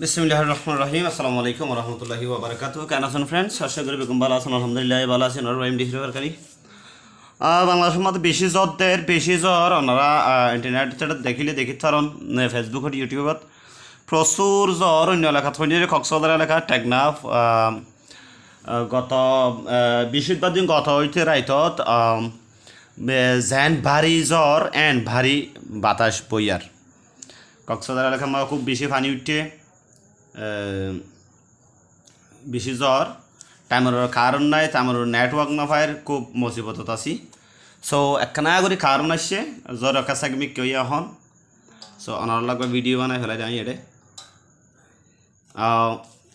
বিসমিল্লাহ রহমান রহিম আসসালামু আলাইকুম রহমতুল্লাহি ওবরাকাতু কেন আছেন ফ্রেন্ডস আশা করি বেগম ভালো আছেন। আলহামদুলিল্লাহ ভালো আছেন আর রহিম ডিগ্রি সরকারি বাংলাদেশের মধ্যে বেশি জ্বরদের বেশি জ্বর ওনারা ইন্টারনেট দেখিলে দেখি থারণ ফেসবুকত ইউটিউবত প্রচুর জ্বর অন্য এলাকাত হইলে কক্সবাজার এলাকা টেকনাফ গত বৃহস্পতিবার দিন গত হইতে রাইতত আহ, বে- যেন ভারী জ্বর এন ভারী বাতাস বইয়ার। কক্সবাজার এলাকার মধ্যে খুব বেশি পানি উঠছে। বেশি জ্বর টাইমের কারণ নাই টাইমের নেটওয়ার্ক না পায় খুব মুসিবতত আছি। সো একখানা করে কারণ আসছে জ্বর একা সাগমি কই এখন সো অনার লাগবে ভিডিও বানাই ফেলাই যাই এটে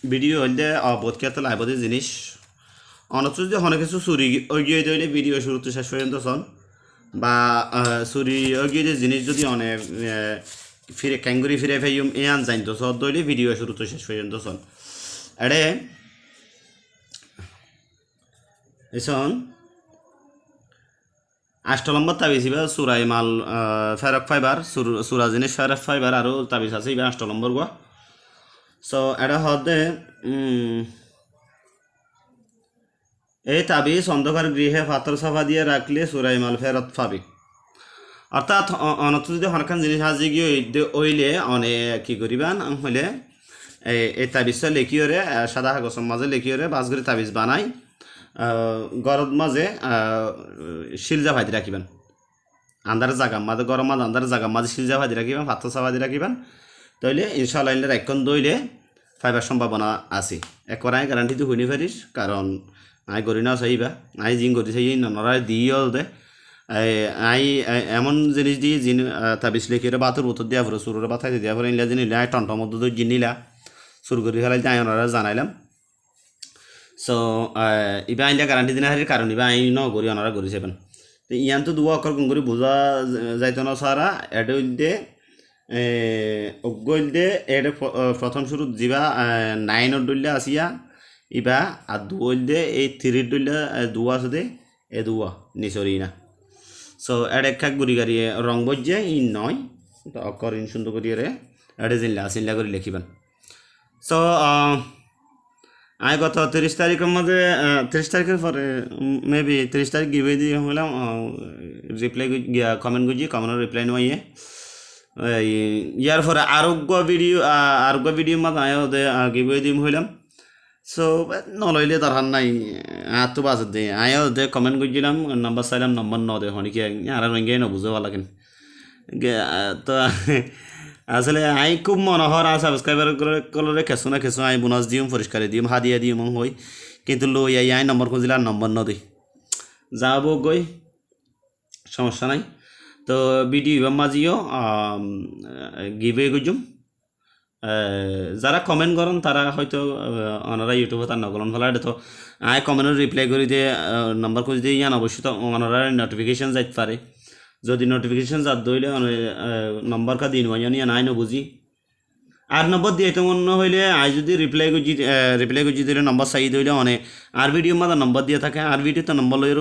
ভিডিও হইলে বোধ খেতে লাইবতে জিনিস অনেক যদি অনেক কিছু চুরি এগিয়ে দিলে ভিডিও শুরুতে শেষ পর্যন্ত শোন বা চুরি এগিয়ে যে জিনিস যদি অনেক ফিরে ক্যাঙ্গুরি ফিরে ফেইম, এ আন জানতো সব দইলে ভিডিও শুরুতে শেষ পর্যন্ত শোন এড়ে এসন, আষ্ট নম্বর তাবিজ ইবা সুরাই মাল ফেরক ফাইবার, সুরা জিনিস ফেরক ফাইবার আৰু তাবিজ আছে ইবা আষ্ট নম্বৰ গোৱা সো এটা হদে এই তাবিজ অন্ধকার গৃহে পাথর সাফা দিয়ে রাখলে সুরাই মাল ফেরত পাবি। অর্থাৎ অনত যদি হনখান জিনিস আজি গিয়ে ওইলে অনেক কি করিবান? হইলে এই তাবিজটা লেখিওরে সাদা কাগজের মাঝে লেখিওরে বাস করে তাবিজ বানাই গরদ মাঝে শিলজা ভাজি রাখিবেন। আন্দার জাগা মাঝে, গরম মাঝে আন্দার জাগা মাঝে শিলজা ভাজি রাখিবেন পাথর সাফাদি রাখিবেন। তাইলে ইনশাল্লাহ একক্ষণ দইলে ফাইবার সম্ভাবনা আছে। একবার আই গ্যারান্টি তো হইনি পারিস কারণ আই গরি না চাইবা আই জিন গরি চাই ননরাই দিও দে। আই এমন জিনিস দিয়ে জিন তাবিজ লিখে বাতুর উত্তর দিয়া পরে সুরের বাথাই দিয়া পরে ইনলা জিনিস আই টন্ট মধ্যে তো জিনিলা শুরু করি ফেলাই আই ওনারা জানাইলাম। সো ইবা আইনটা গ্যারান্টি দিনা হারির কারণ, ইবা আইন ন গরি ওনারা গরি যাবেন তো ইয়ান তো দুয়া অক্ষর গুণ করে, বোঝা যাইতো না সারা এটা হইতে অজ্ঞইলদে এটা প্রথম শুরু যিবা নাইনত ডুলিয়া আসিয়া, ইবা, আর দুইলদে এই থ্রির ডুলিয়া দুয়া আছে দে, এ দুয়া, নিচরি না সো এড এক গুড়ি গাড়ি রং বজ্জে, ই নয়। তো অক্ষর ইন সুন্দর করিয়ে এডে জিনলা চিনলা করে লিখিবেন। সো আই গত তিরিশ তারিখের মধ্যে তিরিশ তারিখের পরে মেবি তিরিশ তারিখ গিয়ে দিয়ে হলাম রিপ্লাই কমেন্ট গুজি কমেন্টের রিপ্লাই নিয়ে ইয়ার পরে আরোগ্য ভিডিও আরোগ্য ভিডিও মাত আয় দে গিয়ে দিম হইলাম। সো নলইলে দরকার নাই আর তো বাজত দে। আয়ও দে কমেন্ট করছিলাম নাম্বার চাইলাম নম্বর ন দে। হনি কি? আর রঙিয়ে নবুঝে ভালো কেন তো আসলে আই খুব মনোহর আর সাবস্ক্রাইবার কলরে খেসু না খেসু আই বোনাস দিম পরিষ্কার দিম হাদিয়া দিম হই কিন্তু লই আই আই নম্বর খুঁজিলে আর নম্বর ন দিই যাব গই সমস্যা নাই। তো ভিডিও ইবাম মাজিও গিভে গুজুম যারা কমেন্ট করেন, তারা হয়তো ওনারা ইউটিউবে তার নকলন ফেলা তো আয় কমেন্টের রিপ্লাই করে দিয়ে নম্বর খুঁজে দিয়ে ইয়ান, অবশ্যই তো ওনারা নোটিফিকেশন যাইতে পারে। যদি নোটিফিকেশন যাত দইলে নম্বর কা দিন ইয়ান ইয়ান, আই নবুঝি আর নম্বর দিয়ে তো মনে হইলে, আই যদি রিপ্লাই গুজি রিপ্লাই গুজি দিলে নম্বর চাই দিলে অনেক আর ভিডিও মাদা নম্বর দিয়ে থাকে, আর ভিডিওতে নম্বর লই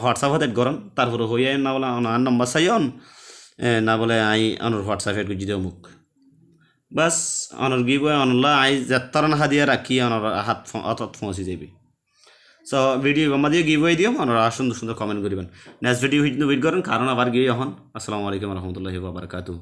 হোয়াটসঅ্যাপত এড করেন। তারপরে হইয়া না বলে আর নম্বর চাইন না বলে, আই অনর হোয়াটসঅ্যাপে গুজি দেও মুখ বাস অনর গিব অনলা আই যাত্তার হা দিয়ে রাখি, অনর হাত অতত পৌঁছে যাবি সো ভিডিও গমা দিয়ে গিভ দিও, অনরা সুন্দর সুন্দর কমেন্ট করিবেন। নেক্সট ভিডিও হিট করেন, কারণ আবার গিয়ে এখন আসসালামু আলাইকুম রহমতুল্লাহি বাবরকাতু